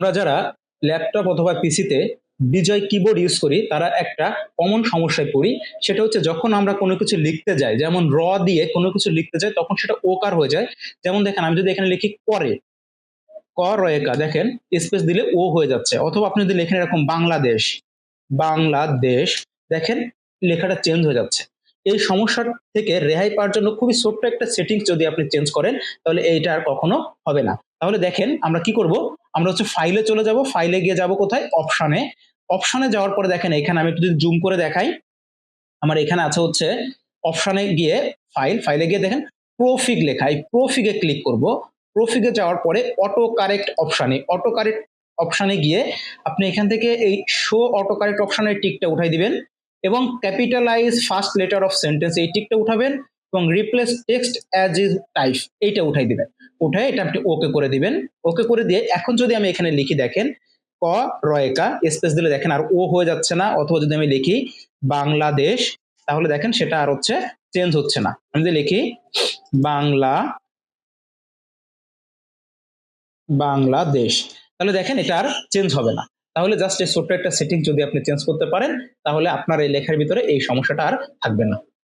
আমরা যারা ল্যাপটপ অথবা পিসিতে বিজয় কিবোর্ড ইউজ করি, তারা একটা কমন সমস্যায় পড়ি। সেটা হচ্ছে যখন আমরা কোনো কিছু লিখতে যাই, যেমন র দিয়ে কোনো কিছু লিখতে যাই, তখন সেটা ওকার হয়ে যায়। যেমন দেখেন, আমি যদি এখানে লিখি করে ক রয়েকা দেখেন স্পেস দিলে ও হয়ে যাচ্ছে। অথবা আপনি যদি লেখেন এরকম বাংলাদেশ বাংলাদেশ, দেখেন, লেখাটা চেঞ্জ হয়ে যাচ্ছে। এই সমস্যার থেকে রেহাই পাওয়ার জন্য খুবই ছোট্ট একটা সেটিংস যদি আপনি চেঞ্জ করেন, তাহলে এইটা আর কখনো হবে না। তাহলে দেখেন, আমরা কি করব? আমরা হচ্ছে ফাইলে চলে যাব ফাইলে গিয়ে যাব কোথায়? অপশনে অপশনে যাওয়ার পরে দেখেন, এখানে আমি একটু যদি জুম করে দেখাই। আমার এখানে আছে হচ্ছে অপশনে গিয়ে ফাইল ফাইলে গিয়ে দেখেন প্রোফিগ লেখা। এই প্রোফিগে ক্লিক করব। প্রোফিগে যাওয়ার পরে অটো কারেক্ট অপশানে অটো কারেক্ট অপশানে গিয়ে আপনি এখান থেকে এই শো অটো কারেক্ট অপশানের টিকটা উঠাই দিবেন এবং capitalize first letter of sentence এই টিকটা উঠাবেন এবং replace text as is type এইটা উঠাই দিবেন। উঠে এটা আপনি ওকে করে দিবেন। ওকে করে দিয়ে এখন যদি আমি এখানে লিখি দেখেন, ক রয়েকা, স্পেস দিলে দেখেন আর ও হয়ে যাচ্ছে না, অথবা যদি আমি লিখি বাংলাদেশ, তাহলে দেখেন সেটা আর হচ্ছে চেঞ্জ হচ্ছে না। আমি যদি লিখি বাংলা, বাংলাদেশ, তাহলে দেখেন এটা আর চেঞ্জ হবে না। তাহলে জাস্ট এই ছোট্ট একটা সেটিং যদি আপনি চেঞ্জ করতে পারেন, তাহলে আপনার এই লেখার ভিতরে এই সমস্যাটা আর থাকবে না।